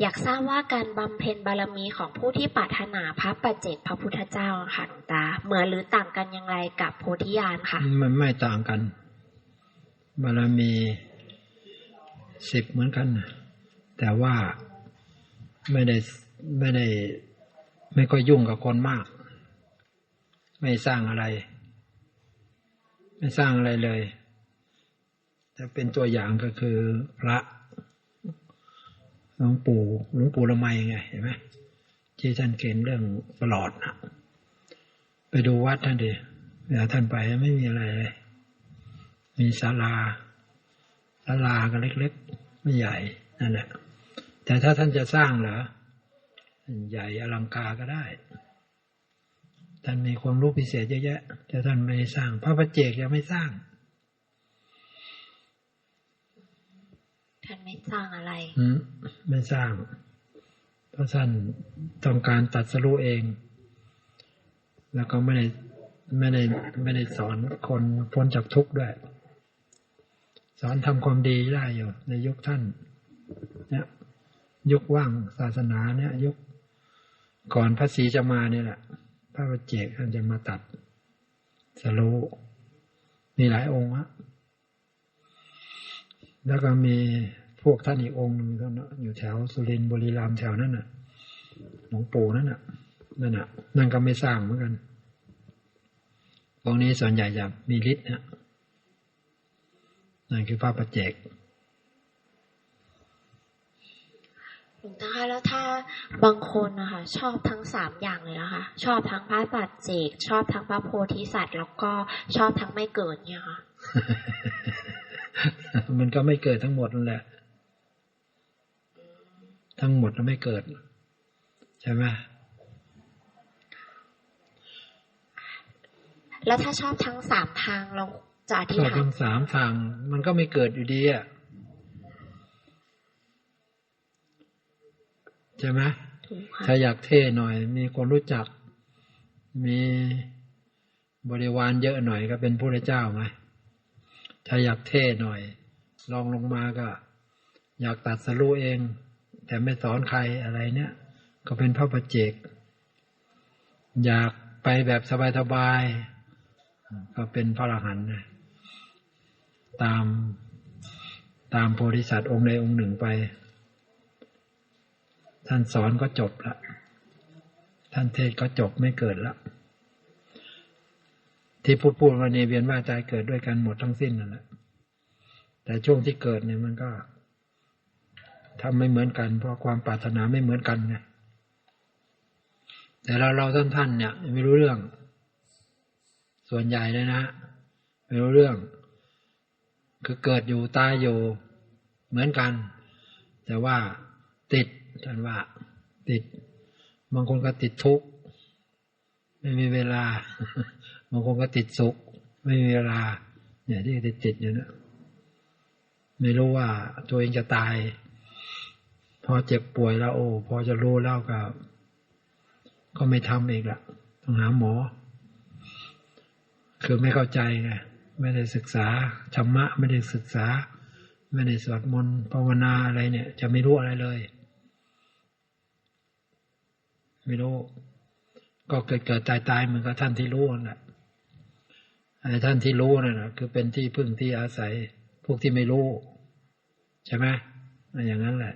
อยากทราบว่าการบำเพ็ญบารมีของผู้ที่ปรารถนาพระปัจเจกพระพุทธเจ้าค่ะหลวงตา เหมือนหรือต่างกันอย่างไรกับโพธิญาณค่ะ มันไม่ต่างกัน บารมีสิบเหมือนกัน แต่ว่าไม่ได้ไม่ได้ ไม่ค่อยยุ่งกับคนมาก ไม่สร้างอะไร ไม่สร้างอะไรเลย แต่เป็นตัวอย่างก็คือพระ หลวงปู่หลวงปู่ละไมไงเห็นไหมที่ท่านเก่งเรื่องตลอดนะไปดูวัดท่านดิเวลาท่านไปไม่มีอะไรเลย มีศาลาศาลาก็เล็กๆ ไม่ใหญ่นั่นแหละแต่ถ้าท่านจะสร้างเหรอใหญ่อลังการก็ได้ ท่านมีความรู้พิเศษเยอะแยะแต่ท่านไม่สร้างพระประเจกยังไม่สร้าง ท่านไม่สร้างอะไรอืไม่สร้างเพราะท่านต้องการตัดสรู้เอง แล้วก็ไม่ได้ไม่ได้ไม่ได้สอนคนพ้นจากทุกข์ด้วย สอนทำความดีได้อยู่ในยุคท่าน เนี่ยยุคว่างศาสนาเนี่ย ยุคก่อนพระศรีจะมาเนี่ยแหละพระประเจกท่านจะมาตัดสรู้มีหลายองค์ฮะ แล้วก็มีพวกท่านอีกองค์หนึงท่านนะอยู่แถวสุรินทร์บุรีรัมย์แถวนั้นน่ะหลวงปู่นั่นน่ะนั่นน่ะนั่นก็ไม่สร้างเหมือนกันพวกนี้ส่วนใหญ่จะมีฤทธิ์นะนั่นคือพระประเจก หลว งตาคะแล้วถ้าบางคนนะคะชอบทั้งสามอย่างเลยนะคะ ชอบทั้งพระปัจเจก ชอบทั้งพระโพธิสัตว์ แล้วก็ชอบทั้งไม่เกิดเนี่ยค่ะมันก็ไม่เกิดทั้งหมดนั่นแหละ ทั้งหมดมันไม่เกิด ใช่ไหมแล้วถ้าชอบทั้งสามทางเราจะอธิษชอบฐานทั้งสามทาง มันก็ไม่เกิดอยู่ดีอะ ใช่ไหมถูกค่ะถ้าอยากเท่หน่อย มีคนรู้จัก มีบริวารเยอะหน่อยก็เป็นพระเจ้าไงถ้าอยากเท่หน่อย ลองลงมาก็ อยากตัดสรู้เอง แต่ไม่สอนใครอะไรเนี่ย ก็เป็นพระประเจก อยากไปแบบสบายๆก็เป็นพระอรหันต์นะตามตามโพธิสัตว์องค์ใดองค์หนึ่งไป ท่านสอนก็จบละ ท่านเทศก็จบไม่เกิดละ ที่พูดพูดวันนี้เวียนว่ายตายเกิดด้วยกันหมดทั้งสิ้นนั่นแหละ แต่ช่วงที่เกิดเนี่ยมันก็ทำไม่เหมือนกัน เพราะความปรารถนาไม่เหมือนกันไงแต่เราเราท่านท่านๆเนี่ย ไม่รู้เรื่อง ส่วนใหญ่เลยนะไม่รู้เรื่อง คือเกิดอยู่ตายอยู่เหมือนกัน แต่ว่าติด ท่านว่า ติด บางคนก็ติดทุกข์ไม่มีเวลา บางคนก็ติดสุข ไม่มีเวลา เนี่ยที่ติดติดอยู่เนะไม่รู้ว่าตัวเองจะตาย พอเจ็บป่วยแล้ว โอ้พอจะรู้แล้วก็ ก็ไม่ทำอีกละต้องหาหมอ คือไม่เข้าใจไงไม่ได้ศึกษาธรรมะ ไม่ได้ศึกษา ไม่ได้สวดมนต์ภาวนาอะไรเนี่ย จะไม่รู้อะไรเลย ไม่รู้ ก็เกิดเกิดตายตายเหมือนกับท่านที่รู้นั่นแหละไอ้ท่านที่รู้นั่นแหะคือเป็นที่พึ่งที่อาศัย พวกที่ไม่รู้ ใช่ไหมอย่างนั้นแหละ